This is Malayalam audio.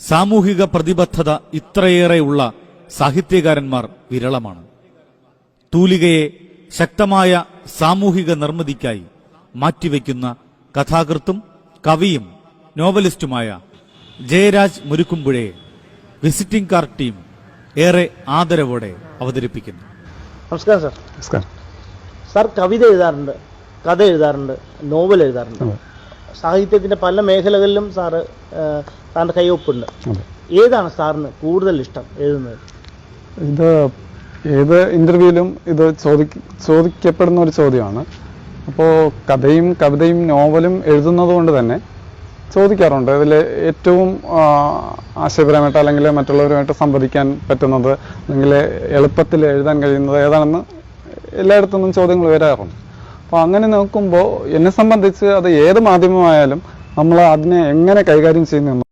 സാമൂഹിക പ്രതിബദ്ധത ഇത്രയേറെയുള്ള സാഹിത്യകാരന്മാർ വിരളമാണ്. തൂലികയെ ശക്തമായ സാമൂഹിക നിർമ്മിതിക്കായി മാറ്റിവെക്കുന്ന കഥാകൃത്തും കവിയും നോവലിസ്റ്റുമായ ജയരാജ് മുരുക്കുമ്പുഴയെ വിസിറ്റിംഗ് കാർ ടീം ഏറെ ആദരവോടെ അവതരിപ്പിക്കുന്നു. നമസ്കാരം സാർ. നമസ്കാരം. സാർ കവിത എഴുതാറുണ്ട് കഥ എഴുതാറുണ്ട് നോവൽ എഴുതാറുണ്ട്. അതെ സാഹിത്യത്തിന്റെ പല മേഖലകളിലും സാറ് സാറിന്റെ കൈവപ്പുണ്ട് കൈയൊപ്പുണ്ട് ഏതാണ് സാറിന് കൂടുതൽ ഇഷ്ടം എഴുതുന്നത്? ഇത് ഏത് ഇന്റർവ്യൂവിലും ഇത് ചോദി ചോദിക്കപ്പെടുന്ന ഒരു ചോദ്യമാണ്. അപ്പോൾ കഥയും കവിതയും നോവലും എഴുതുന്നത് കൊണ്ട് തന്നെ ചോദിക്കാറുണ്ട്. അതിൽ ഏറ്റവും ആശയപരമായിട്ട് അല്ലെങ്കിൽ മറ്റുള്ളവരുമായിട്ട് സംവദിക്കാൻ പറ്റുന്നത് അല്ലെങ്കിൽ എളുപ്പത്തിൽ എഴുതാൻ കഴിയുന്നത് ഏതാണെന്ന് എല്ലായിടത്തുനിന്നും ചോദ്യങ്ങൾ വരാറുണ്ട്. അപ്പോൾ അങ്ങനെ നോക്കുമ്പോൾ എന്നെ സംബന്ധിച്ച് അത് ഏത് മാധ്യമമായാലും നമ്മൾ അതിനെ എങ്ങനെ കൈകാര്യം ചെയ്യുന്നു